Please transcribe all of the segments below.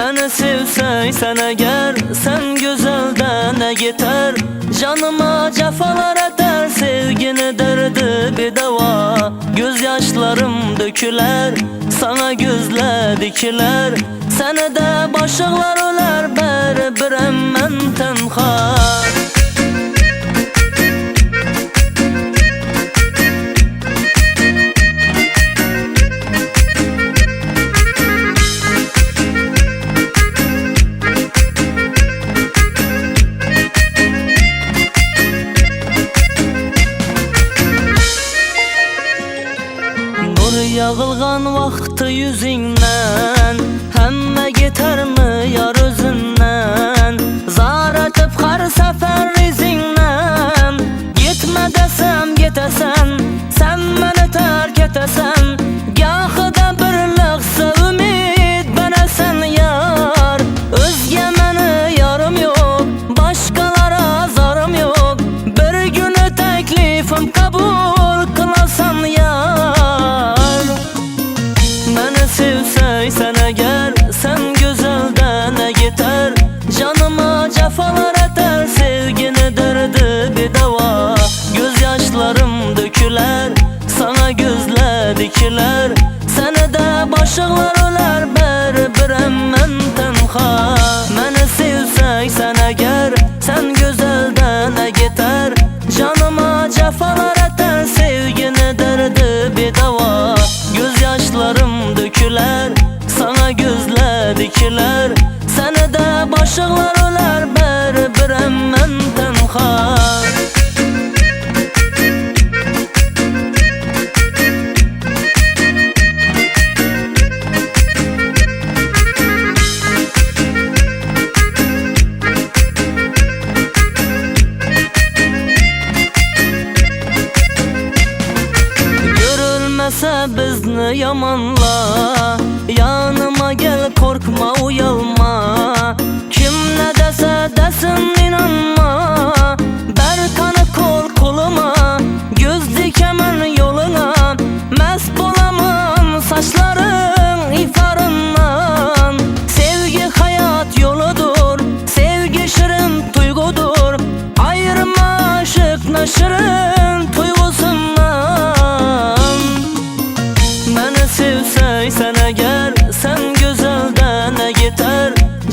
Məni sevsəysən əgər Sən gözəldən nə yeter. Canıma cefalar eder Sevgini derdi bir dava Göz yaşlarım döküler Sana gözle dikiler. Səni də başıqlar ölər Bər birəm mən yağılğan vaxtı yüzündən? Həmmə getərmi yar özündən? Zar açıb xar səfər izindən? Getmə desəm getəsən Sən məni tərk etəsən. Yaxıda bir ləhzə ümid Bənəsən yar. Özgə məni yarım yox Başqalara zarım yox. Bir günü təklifim qəbul Canıma cefalar eder Sevgini derdi bir dava Göz yaşlarım döküler Sana gözlə dikiler. Səni də başıqlar ölər Bər birəm mən tənha Məni sevsəysən əgər Sən gözəldən nə yeter Canıma cefalar eder Sevgini derdi bir dava Göz yaşlarım döküler Sana gözlə dikiler başıqlar ölər Bər birəm mən tənha bizni yamanla? Yanıma gel korkma uyalma Kim ne dese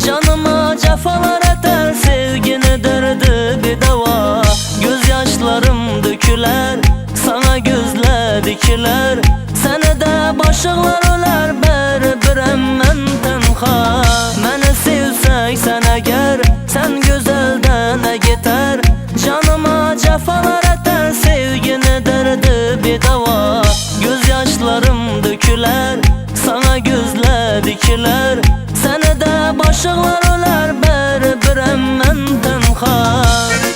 Canıma cefalar eter sevgini derdi bir deva. Gözyaşlarım döküler sana gözle dikiler. Sene de başıklar öler berber emmem tenha. Mene sevsek sen eğer sen güzelden ne yeter Canıma cefalar eter sevgini derdi bir deva. Gözyaşlarım döküler sana gözle dikiler. Mada başıqlar ular bir-biri mendan xos